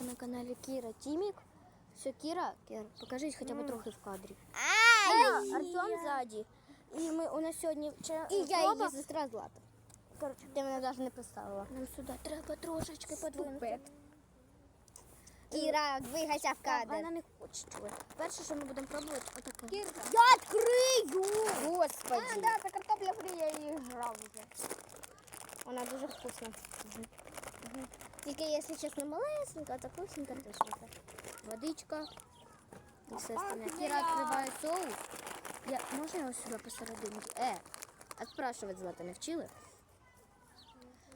на каналі Кіра Тімік. Все, Кіра, Кіра, покажись хоча б трохи в кадрі. Ай! Артем ззаді. І ми у нас сьогодні ча- І я її сестра Злата. Коротше, Ти мене навіть не представила. нам сюди треба трошечки подвинути. Кіра, двигайся в Вона кадр. не хоче. Перше, що ми будемо пробувати, отаке. Я відкрию! Господи. А, да, це картопля фрі, я її грав вже. Вона дуже вкусна. Тільки, якщо чесно, малесенька, то вкусненька теж така. Водичка. І все остальне. Пахне Кіра як. відкриває соус. Я, можна його сюди посередині? Е, а спрашувати Злата не вчили?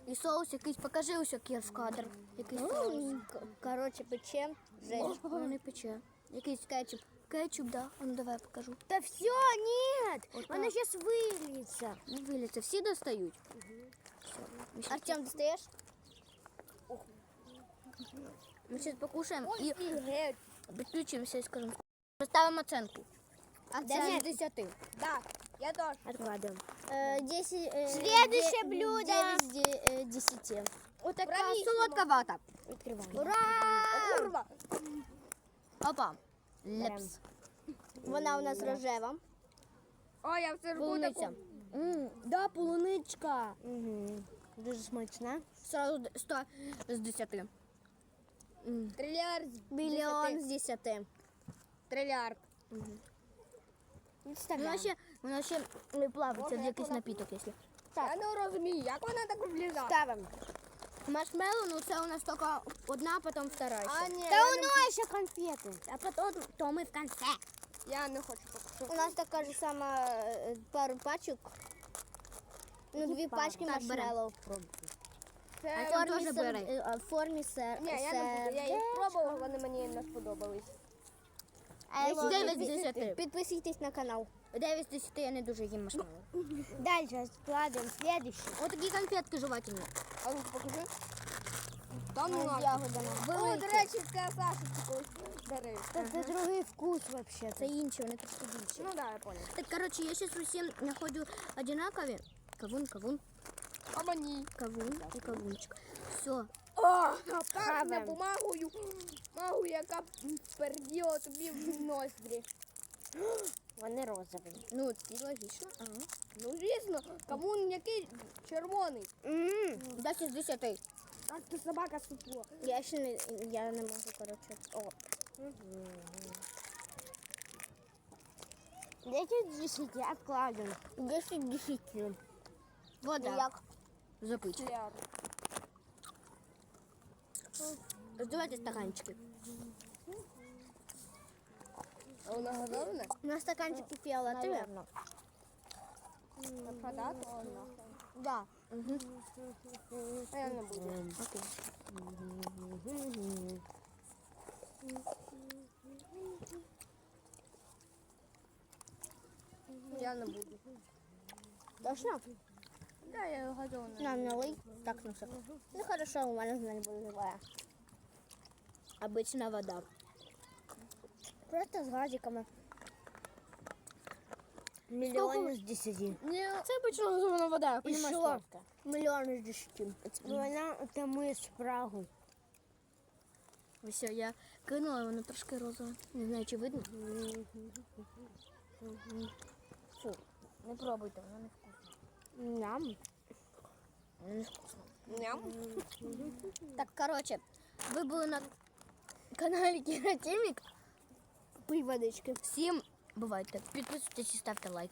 І соус якийсь, покажи ось Кір в кадр. Якийсь соус. Ну, к- Коротше, печем. Жесть. Воно не пече. Якийсь кетчуп. Кетчуп, да. А ну давай я покажу. Та все, ні! Отак. Вона зараз виліться. Не виліться, всі достають. Все. Ми щас- Артем, достаєш? Ми зараз покушаємо і Офігеть. підключимося і скажемо. Поставимо оценку. А Це з 10. Да, я тоже. Откладываем. Э, 10, э, Следующее де- блюдо. 9 з де- э, 10. Вот такая Брависсимо. солодка вата. Відкриваємо. Ура! Курва. Опа. Лепс. Вона у нас рожева. О, я все Полуниця. М, Да, полуничка. Угу. Дуже смачна. Сразу д- 100 з 10. Трильярд. Мільйон з 10. Трильярд. Вона ще, вона ще не плавиться в якийсь напіток, якщо. Я не розумію, як вона так влізала. Ставимо. Маршмеллоу, ну це у нас тільки одна, потім втора. ще. А, ні, Та я, воно ще конфети. А потім то ми в кінці. я не хочу покушати. У нас така ж сама е, пару пачок. Ну, дві пачки Так, маршмеллоу. Це... А це формі, теж сер... бере. е, в формі сер... Ні, я не буду. Я їх пробувала, вони мені не сподобались. А Десять, дев'ять з десяти. Підписуйтесь на канал. 9 з 10 я не дуже їм маршмеллоу. Дальше складемо следующий. Ось такі конфетки жувательні. А ну покажи. Та ну О, до речі, це Саша колись дарив. Та це другий вкус вообще. Це інші, вони трошки більші. Ну да, я понял. Так, короче, я сейчас усім знаходжу одинакові. Кавун, кавун, Мені. кавун і кавунчик. Все. О, пахне бумагою. Бумагою, яка перділа тобі в ноздрі. Вони розові. Ну, це логічно. Ага. Ну, звісно, кавун який червоний. Ммм. 10 з 10. А ти собака супла. Я ще не, я не можу, коротше. О. Десять з десяти откладемо. Десять з десяти. Вода. Як? запить. Раздевайте стаканчики. А вона головна? Ну, На стаканчики пела, а ти? Наверно. Да. Угу. будет. я не буду. Окей. Я не буду. Точно? Да, я газована. Нам налий. Так, ну все. Ну хорошо, у мене знань буде живая. Обична вода. Просто з газиками. Мільйон з десяти. Ні, це обична газована вода, я І розумію, що? сладка. Мільйон з десяти. Вона тамує спрагу. Все, я кинула, воно трошки розове. Не знаю, чи видно. Фу, не пробуйте, воно не вкусно. Ням. Воно не вкусно. Ням. Так, коротше, ви були на каналі Кіра Тімік. Пий водички. Всім бувайте. Підписуйтесь і ставте лайк.